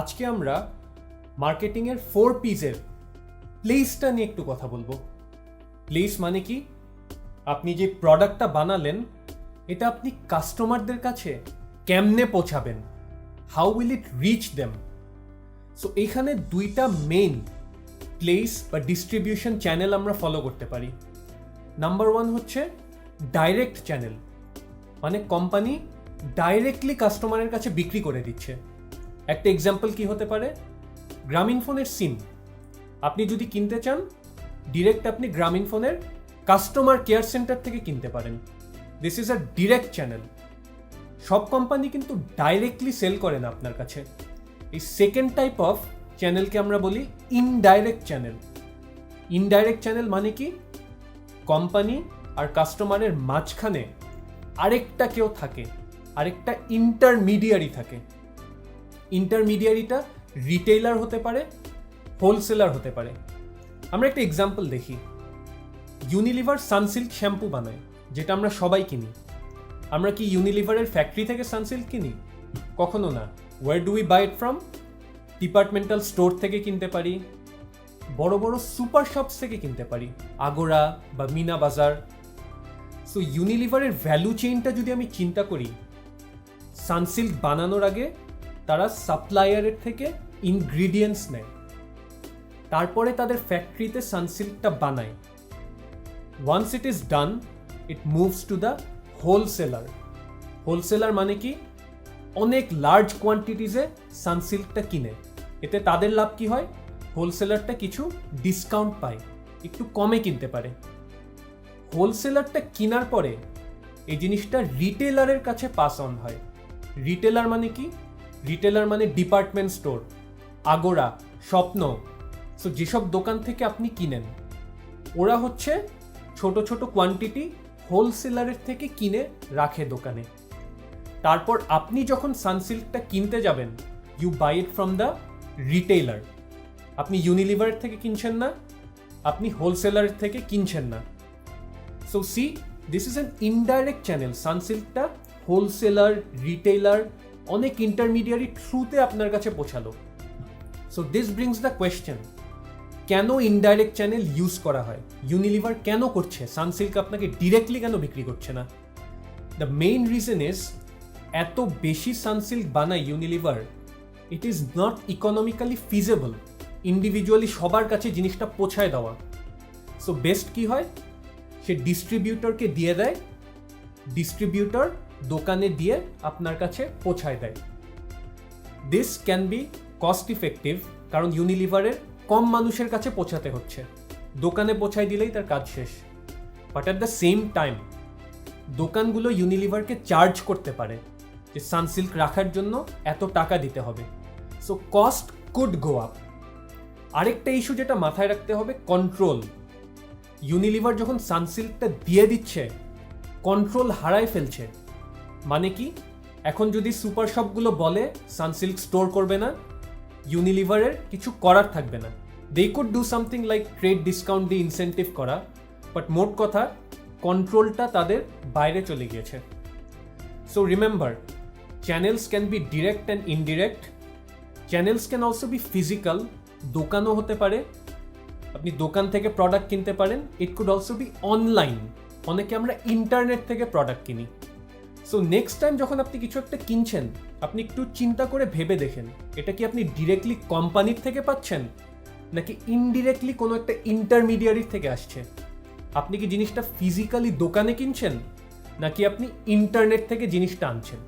আজকে আমরা মার্কেটিংয়ের ফোর পিজের প্লেসটা নিয়ে একটু কথা বলব। প্লেস মানে কি? আপনি যে প্রোডাক্টটা বানালেন, এটা আপনি কাস্টমারদের কাছে কেমনে পৌঁছাবেন? How will it reach them so এখানে দুইটা মেইন প্লেস বা ডিস্ট্রিবিউশন চ্যানেল আমরা ফলো করতে পারি। নাম্বার ওয়ান হচ্ছে ডাইরেক্ট চ্যানেল মানে কোম্পানি ডাইরেক্টলি কাস্টমারের কাছে বিক্রি করে দিচ্ছে। একটা এক্সাম্পল কি হতে পারে? গ্রামীণ ফোনের সিম আপনি যদি কিনতে চান ডিরেক্ট আপনি গ্রামীণ ফোনের কাস্টমার কেয়ার সেন্টার থেকে কিনতে পারেন। This is a direct channel সব কোম্পানি কিন্তু ডাইরেক্টলি সেল করে না আপনার কাছে। এই সেকেন্ড টাইপ অফ চ্যানেলকে আমরা বলি ইনডাইরেক্ট চ্যানেল ইনডাইরেক্ট চ্যানেল মানে কি? কোম্পানি আর কাস্টমারের মাঝখানে আরেকটা কেউ থাকে, আরেকটা ইন্টারমিডিয়ারি থাকে। ইন্টারমিডিয়ারিটা রিটেইলার হতে পারে হোলসেলার হতে পারে। আমরা একটা এক্সাম্পল দেখি। ইউনিলিভার সানসিল্ক শ্যাম্পু বানায়, যেটা আমরা সবাই কিনি। আমরা কি ইউনিলিভারের ফ্যাক্টরি থেকে সানসিল্ক কিনি? কখনো না। Where do we buy it from departmental store থেকে কিনতে পারি। বড় বড় সুপার শপস থেকে কিনতে পারি। আগোরা বা মিনা বাজার সো ইউনিলিভারের ভ্যালু চেইনটা যদি আমি চিন্তা করি সানসিল্ক বানানোর আগে তারা সাপ্লায়ারের থেকে ইনগ্রিডিয়েন্টস নেয়। তারপরে তাদের ফ্যাক্টরিতে সানসিল্কটা বানায়। Once it is done it moves to the wholesaler wholesaler মানে কি? অনেক লার্জ কোয়ান্টিটিজে সানসিল্কটা কিনে। এতে তাদের লাভ কি হয়? হোলসেলারটা কিছু ডিসকাউন্ট পায়। একটু কমে কিনতে পারে। হোলসেলারটা কেনার পরে এই জিনিসটা রিটেলারের কাছে পাস অন হয়। রিটেলার মানে কি? রিটেলার মানে department store Agora Shwapno so যেসব দোকান থেকে আপনি কিনেন, ওরা হচ্ছে ছোট ছোট কোয়ান্টিটি হোলসেলারের থেকে কিনে রাখে দোকানে। তারপর আপনি যখন সানসিল্কটা কিনতে যাবেন you buy it from the retailer আপনি ইউনিলিভারের থেকে কিনছেন না, আপনি হোলসেলারের থেকে কিনছেন না। So see this is an indirect channel সানসিল্কটা wholesaler retailer অনেক ইন্টারমিডিয়ারি থ্রুতে আপনার কাছে পৌঁছালো। So this brings the question কেন ইনডাইরেক্ট চ্যানেল ইউজ করা হয়? ইউনিলিভার কেন করছে? সানসিল্ক আপনাকে ডিরেক্টলি কেন বিক্রি করছে না? দ্য মেইন রিজন ইজ এত বেশি সানসিল্ক বানায় Unilever it is not economically feasible individually সবার কাছে জিনিসটা পৌঁছায় দেওয়া। সো বেস্ট কি হয়? সে ডিস্ট্রিবিউটরকে দিয়ে দেয়। ডিস্ট্রিবিউটর দোকানে দিয়ে আপনার কাছে পৌঁছায় দেয়। This can be cost effective কারণ ইউনিলিভারের কম মানুষের কাছে পৌঁছাতে হচ্ছে। দোকানে পৌঁছায় দিলেই তার কাজ শেষ। But at the same time দোকানগুলো ইউনিলিভারকে চার্জ করতে পারে যে সানসিল্ক রাখার জন্য এত টাকা দিতে হবে। So cost could go up আরেকটা ইস্যু যেটা মাথায় রাখতে হবে কন্ট্রোল ইউনিলিভার যখন সানসিল্কটা দিয়ে দিচ্ছে কন্ট্রোল হারায় ফেলছে। মানে কি? এখন যদি সুপার শপগুলো বলে, সানসিল্ক স্টোর করবে না, ইউনিলিভারের কিছু করার থাকবে না। They could do something like trade discount দিয়ে ইনসেন্টিভ করা বাট মোট কথা কন্ট্রোলটা তাদের বাইরে চলে গিয়েছে। So remember channels can be direct and indirect channels can also be physical দোকানও হতে পারে। আপনি দোকান থেকে প্রোডাক্ট কিনতে পারেন it could also be online অনেকে আমরা ইন্টারনেট থেকে প্রোডাক্ট কিনি। সো নেক্সট টাইম যখন আপনি কিছু একটা কিনছেন, আপনি একটু চিন্তা করে ভেবে দেখেন, এটা কি আপনি ডিরেক্টলি কোম্পানির থেকে পাচ্ছেন? নাকি ইনডিরেক্টলি কোনো একটা ইন্টারমিডিয়ারির থেকে আসছে? আপনি কি জিনিসটা ফিজিক্যালি দোকানে কিনছেন? নাকি আপনি ইন্টারনেট থেকে জিনিসটা আনছেন?